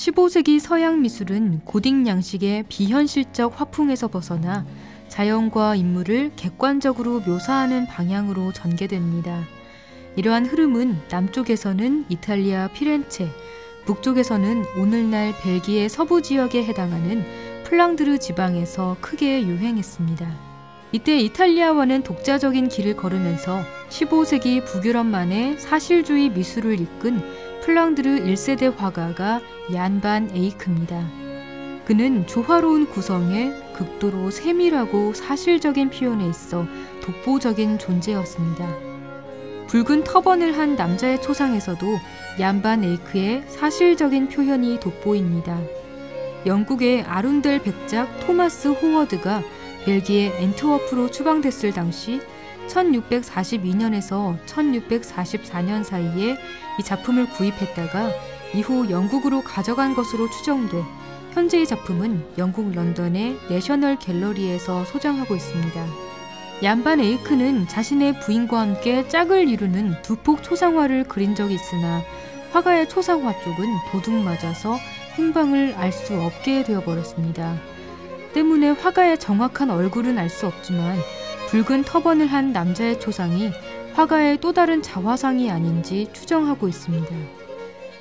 15세기 서양 미술은 고딕 양식의 비현실적 화풍에서 벗어나 자연과 인물을 객관적으로 묘사하는 방향으로 전개됩니다. 이러한 흐름은 남쪽에서는 이탈리아 피렌체, 북쪽에서는 오늘날 벨기에 서부 지역에 해당하는 플랑드르 지방에서 크게 유행했습니다. 이때 이탈리아와는 독자적인 길을 걸으면서 15세기 북유럽만의 사실주의 미술을 이끈 플랑드르 1세대 화가가 얀반 에이크입니다. 그는 조화로운 구성에 극도로 세밀하고 사실적인 표현에 있어 독보적인 존재였습니다. 붉은 터번을 한 남자의 초상에서도 얀반 에이크의 사실적인 표현이 돋보입니다. 영국의 아룬델 백작 토마스 호워드가 벨기에 엔트워프로 추방됐을 당시 1642년에서 1644년 사이에 이 작품을 구입했다가 이후 영국으로 가져간 것으로 추정돼 현재의 작품은 영국 런던의 내셔널 갤러리에서 소장하고 있습니다. 얀반 에이크는 자신의 부인과 함께 짝을 이루는 두 폭 초상화를 그린 적이 있으나 화가의 초상화 쪽은 도둑 맞아서 행방을 알 수 없게 되어버렸습니다. 때문에 화가의 정확한 얼굴은 알 수 없지만 붉은 터번을 한 남자의 초상이 화가의 또 다른 자화상이 아닌지 추정하고 있습니다.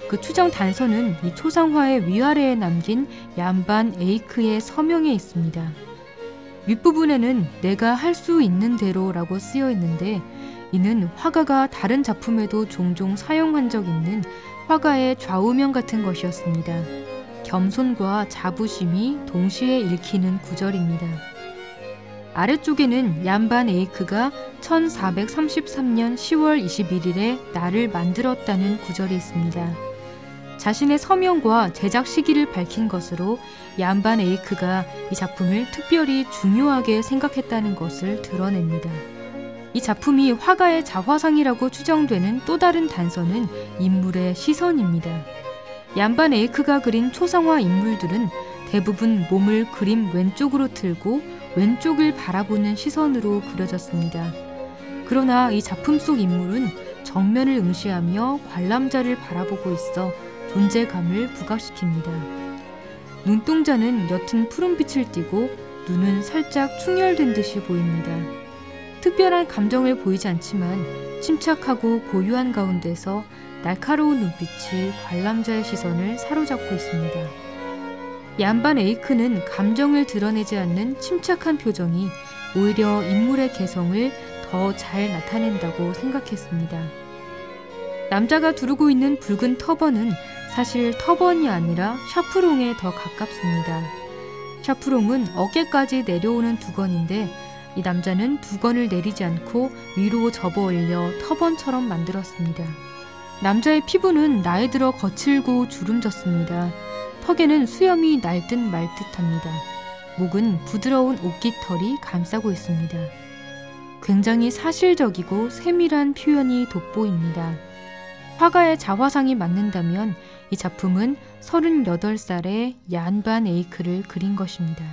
그 추정 단서는 이 초상화의 위아래에 남긴 얀반 에이크의 서명에 있습니다. 윗부분에는 내가 할 수 있는 대로라고 쓰여 있는데 이는 화가가 다른 작품에도 종종 사용한 적 있는 화가의 좌우명 같은 것이었습니다. 겸손과 자부심이 동시에 읽히는 구절입니다. 아래쪽에는 얀반 에이크가 1433년 10월 21일에 나를 만들었다는 구절이 있습니다. 자신의 서명과 제작 시기를 밝힌 것으로 얀반 에이크가 이 작품을 특별히 중요하게 생각했다는 것을 드러냅니다. 이 작품이 화가의 자화상이라고 추정되는 또 다른 단서는 인물의 시선입니다. 얀반 에이크가 그린 초상화 인물들은 대부분 몸을 그림 왼쪽으로 틀고 왼쪽을 바라보는 시선으로 그려졌습니다. 그러나 이 작품 속 인물은 정면을 응시하며 관람자를 바라보고 있어 존재감을 부각시킵니다. 눈동자는 옅은 푸른빛을 띠고 눈은 살짝 충혈된 듯이 보입니다. 특별한 감정을 보이지 않지만 침착하고 고요한 가운데서 날카로운 눈빛이 관람자의 시선을 사로잡고 있습니다. 얀반 에이크는 감정을 드러내지 않는 침착한 표정이 오히려 인물의 개성을 더 잘 나타낸다고 생각했습니다. 남자가 두르고 있는 붉은 터번은 사실 터번이 아니라 샤프롱에 더 가깝습니다. 샤프롱은 어깨까지 내려오는 두건인데 이 남자는 두건을 내리지 않고 위로 접어 올려 터번처럼 만들었습니다. 남자의 피부는 나이 들어 거칠고 주름졌습니다. 턱에는 수염이 날 듯 말 듯합니다. 목은 부드러운 옷깃털이 감싸고 있습니다. 굉장히 사실적이고 세밀한 표현이 돋보입니다. 화가의 자화상이 맞는다면 이 작품은 38살의 얀반 에이크를 그린 것입니다.